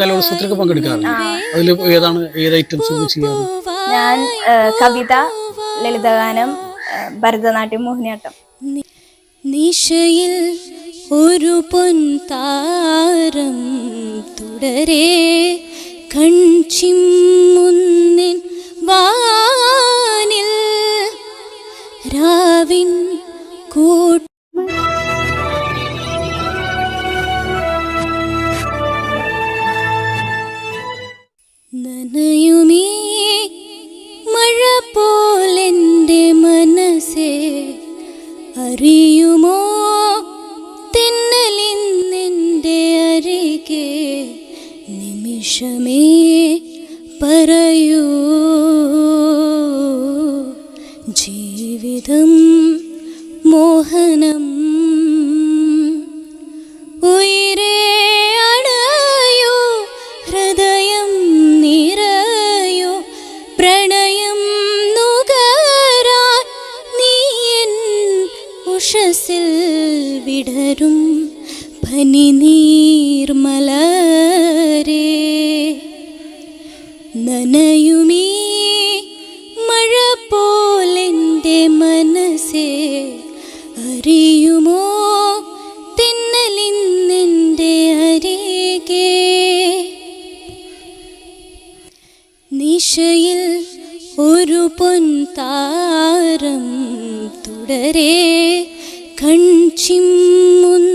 കലോത്സവത്തിലൊക്കെ പങ്കെടുക്കാറുണ്ട് അതിൽ ഏതാണ് ഏത് ഐറ്റംസ് ചെയ്യാറ്? ഞാൻ കവിത ലളിതഗാനം ഭരതനാട്യം മോഹിനിയാട്ടം. നിശയിൽ ഒരു പൊൻതാരം തുടരെ കൺചിമ്മുന്നിൻ വാനിൽ ജീവിതം മോഹനം. ഉയരേ അണയോ ഹൃദയം നിറയോ വിടരും പനി നീർമലരേ. നനയുമീ നിശയിൽ ഒരു പൊൻതാരം തുടരെ. കൺചിമ്മുന്നിൻ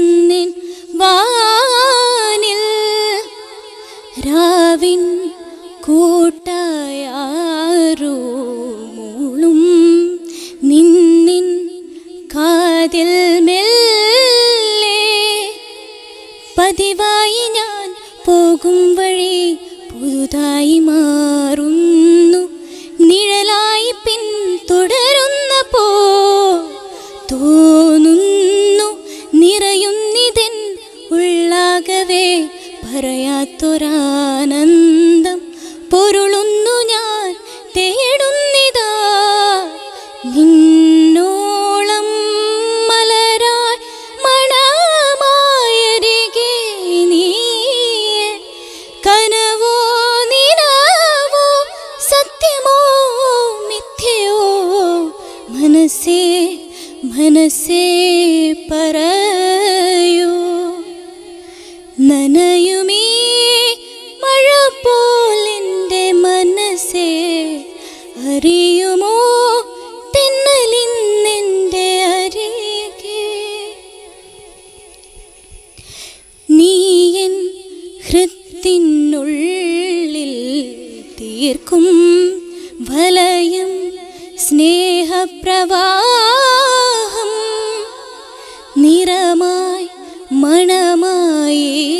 പറയാത്തൊരാനന്ദം. അറിയുമോ? തെന്നലിന്നെന്റെ അരികെ. നീയൻ ഹൃത്തിനുള്ളിൽ തീർക്കും വലയം സ്നേഹപ്രവാഹം നിറമായി മണമായി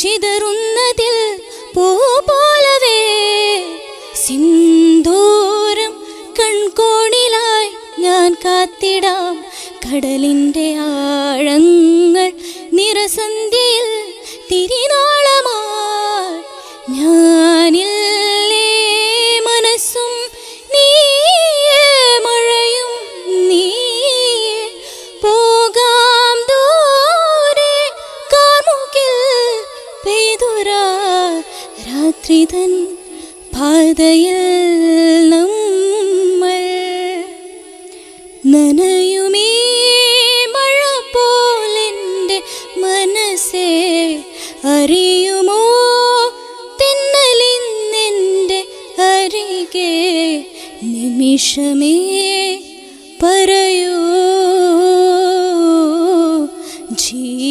ചിതറുന്നതിൽ പൂ പോലവേ സിന്ദൂരം കൺകോണിലായി ഞാൻ കാത്തിടാം കടലിന്റെ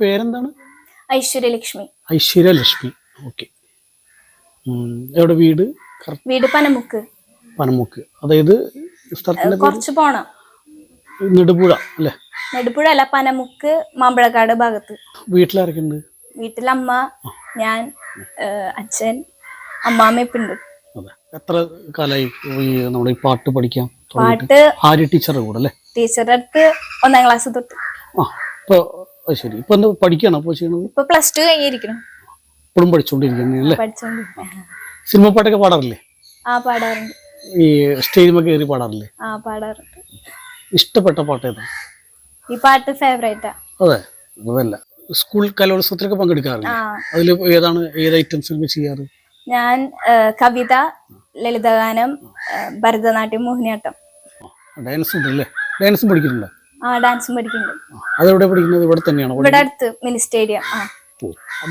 പേരെന്താണ്? ഐശ്വര്യലക്ഷ്മി. ഐശ്വര്യലക്ഷ്മി. ഓക്കെ. എവിടെ വീട്? വീട് പനമുക്ക്. പനമുക്ക്. അതായത് സ്ഥലത്തിന്റെ കുറച്ച് പോണം. നെടുപുഴ അല്ലേ? നെടുപുഴ അല്ല പനമുക്ക് മാമ്പഴക്കാട് ഭാഗത്ത്. വീട്ടിലാരൊക്കെയുണ്ട്? വീട്ടിലമ്മ ഞാൻ അച്ഛൻ അമ്മാമ്മയപ്പുണ്ട് എത്ര കാലായി നമ്മുടെ ഈ പാട്ട് പഠിക്കാൻ പാട്ട് ആര്യ ടീച്ചറുടെ കൂടെ അല്ലേ? ടീച്ചറുടെ അടുത്ത് ഒന്നാം ക്ലാസ് തൊട്ട്. ആ ഇപ്പൊ അത് ശരി. ഇപ്പൊ എന്താ പഠിക്കാണോ അപ്പോൾ ചെയ്യണത്? ഇപ്പൊ പ്ലസ് ടു കഴിഞ്ഞിരിക്കണം ഇപ്പോഴും പഠിച്ചുകൊണ്ടിരിക്കുന്നത് അല്ലേ പഠിച്ചോണ്ട് സിനിമ പാട്ടൊക്കെ പാടാറില്ലേ? ആ പാടാറുണ്ട്. ഈ സ്റ്റേജിൽ കയറി പാടാറില്ലേ? ആ പാടാറുണ്ട്. ഇഷ്ടപ്പെട്ട പാട്ട് ഏതാ? ഈ പാട്ട് ഫേവറേറ്റാ അതെ അതല്ല സ്കൂൾ കലോത്സവത്തിലൊക്കെ പങ്കെടുക്കാറില്ല? ആ. അതിൽ ഏതാണ് ഏത് ഐറ്റംസ് ചെയ്യാറ്? ഞാൻ ഏഹ് കവിത ലളിതഗാനം ഏഹ് ഭരതനാട്യം മോഹിനിയാട്ടം. ഡാൻസ് ഉണ്ടല്ലേ? ഡാൻസ് പഠിക്കുന്നുണ്ടോ? ആ ഡാൻസും പഠിക്കുന്നുണ്ട് ആ, അതെവിടെ പഠിക്കുന്നത് ഇവിടെ തന്നെയാണോ ഇവിടെ അടുത്ത് മിനി സ്റ്റേഡിയം ആ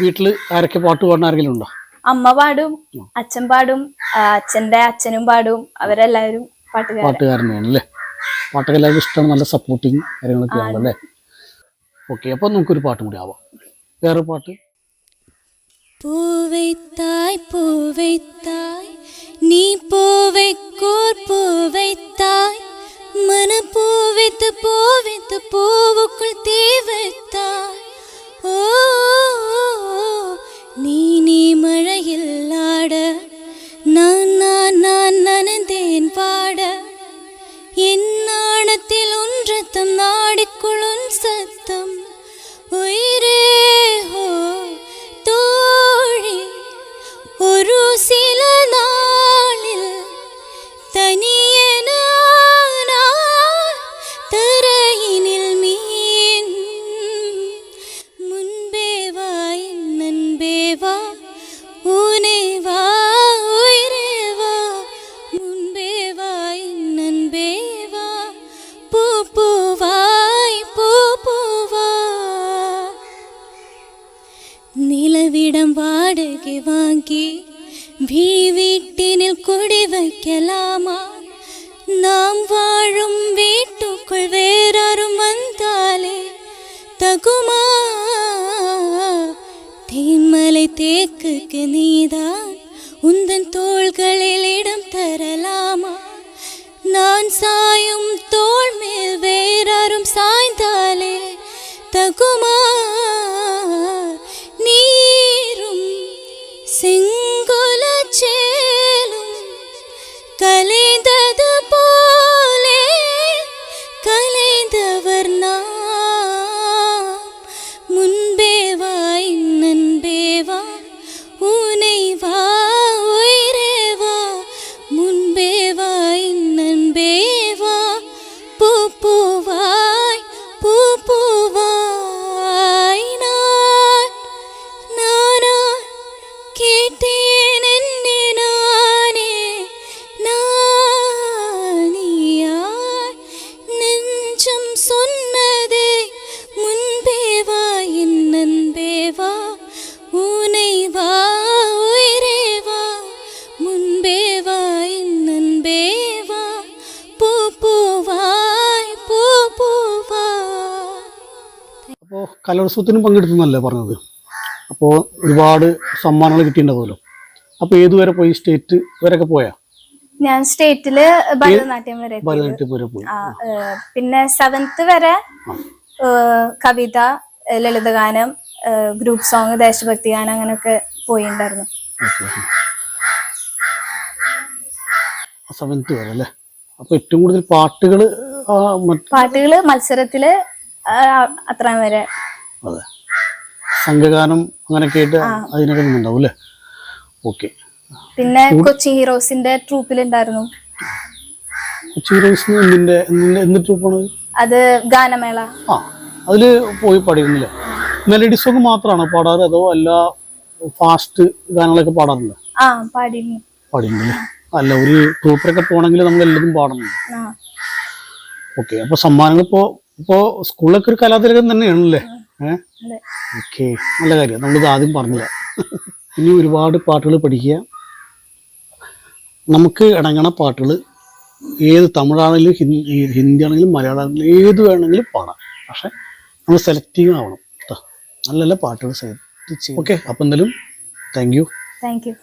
വീട്ടിൽ ആരൊക്കെ പാട്ട് പാടുന്ന ആരെങ്കിലും ഉണ്ടോ അമ്മ പാടും അച്ഛൻ പാടും ആ, അച്ഛന്റെ അച്ഛനും പാടും അവരെല്ലാവരും പാട്ടുകാർ പാട്ടുകാരനെയാണ് അല്ലേ പാട്ടൊക്കെ എല്ലാവർക്കും ഇഷ്ടമാണ് നല്ല സപ്പോർട്ടിങ് കാര്യങ്ങളൊക്കെ ആണ് അല്ലേ ഓക്കെ അപ്പം നമുക്കൊരു പാട്ടും കൂടി ആവാം വേറെ പാട്ട് பூவைத்தாய் பூவைத்தாய் நீ பூவைக்கோர் பூவைத்தாய் மன பூவித்து பூவைத்து பூவுக்குள் தீ வைத்தாய் ஓ நீ நீ மழையில் ஆட நான் വീടം വാടക വാങ്ങി വീ വീട്ടിനിൽ കുടി വയ്ക്കലാമാ നാം വാഴും വീട്ടുക്കുൾ വേറാരും വന്നാലേ തകുമാ തേന്മலை തേക്ക് നീതാൻ ഉന്തൻ തോൾകളിൽ ഇടം തരലാമാ നാൻ സാ കലോത്സവത്തിനും പങ്കെടുത്തെന്നല്ലേ പറഞ്ഞത്? അപ്പോൾ ഒരുപാട് സമ്മാനങ്ങൾ കിട്ടിയിട്ടുണ്ടാവുമല്ലോ. അപ്പോൾ ഏതുവരെ പോയി? സ്റ്റേറ്റ് വരെയൊക്കെ പോയാ? ഞാൻ സ്റ്റേറ്റിൽ ഭരതനാട്യം വരെ. ഭരതനാട്യം വരെ പോയി. പിന്നെ സെവൻത്ത് വരെ കവിത ലളിതഗാനം ഗ്രൂപ്പ് സോങ് ദേശഭക്തി ഗാനം അങ്ങനെയൊക്കെ പോയിണ്ടായിരുന്നു. സെവൻത്ത് വരെ അല്ലേ? അപ്പൊ ഏറ്റവും കൂടുതൽ പാട്ടുകൾ മറ്റ് പാട്ടുകൾ മത്സരത്തിൽ അത്രയും വരെ അതെ. സംഘഗാനം അങ്ങനെ ആയിട്ട് അതിനൊക്കെ നിന്നുണ്ടാവും അല്ലേ? ഓക്കെ പിന്നെ കൊച്ചി ഹീറോസിന്റെ ട്രൂപ്പിലുണ്ടായിരുന്നു കൊച്ചി ഹീറോസ് എന്ത് ട്രൂപ്പാണ് അത്? ഗാനമേള. ആ അതിൽ പോയി പാടിയിരുന്നില്ലേ? മെലഡി സോങ് മാത്രമാണോ പാടാറ് അതോ അല്ല ഫാസ്റ്റ് ഗാനങ്ങളൊക്കെ പാടാറില്ല ആ പാടിയിരുന്നു. പാടിയിരുന്നില്ലേ? അല്ല ഒരു ട്രൂപ്പിലൊക്കെ പോകണമെങ്കിൽ നമ്മൾ എല്ലാതും പാടണം. ഓക്കെ അപ്പൊ സമ്മാനങ്ങൾ ഇപ്പോ ഇപ്പോ സ്കൂളിലൊക്കെ ഒരു കലാതിലകം തന്നെയാണല്ലേ? ഏഹ് ഓക്കെ. നല്ല കാര്യം. നമ്മളിത് ആദ്യം പറഞ്ഞില്ല. ഇനി ഒരുപാട് പാട്ടുകൾ പഠിക്കുക. നമുക്ക് ഇണങ്ങണ പാട്ടുകൾ ഏത് തമിഴാണെങ്കിലും ഹിന്ദി ആണെങ്കിലും മലയാളം ആണെങ്കിലും ഏത് വേണമെങ്കിലും പാടാം. പക്ഷെ നമ്മൾ സെലക്റ്റീവ് ആവണം കേട്ടോ നല്ല നല്ല പാട്ടുകൾ സെലക്ട് ചെയ്യും ഓക്കെ. അപ്പം എന്തായാലും താങ്ക് യു താങ്ക് യു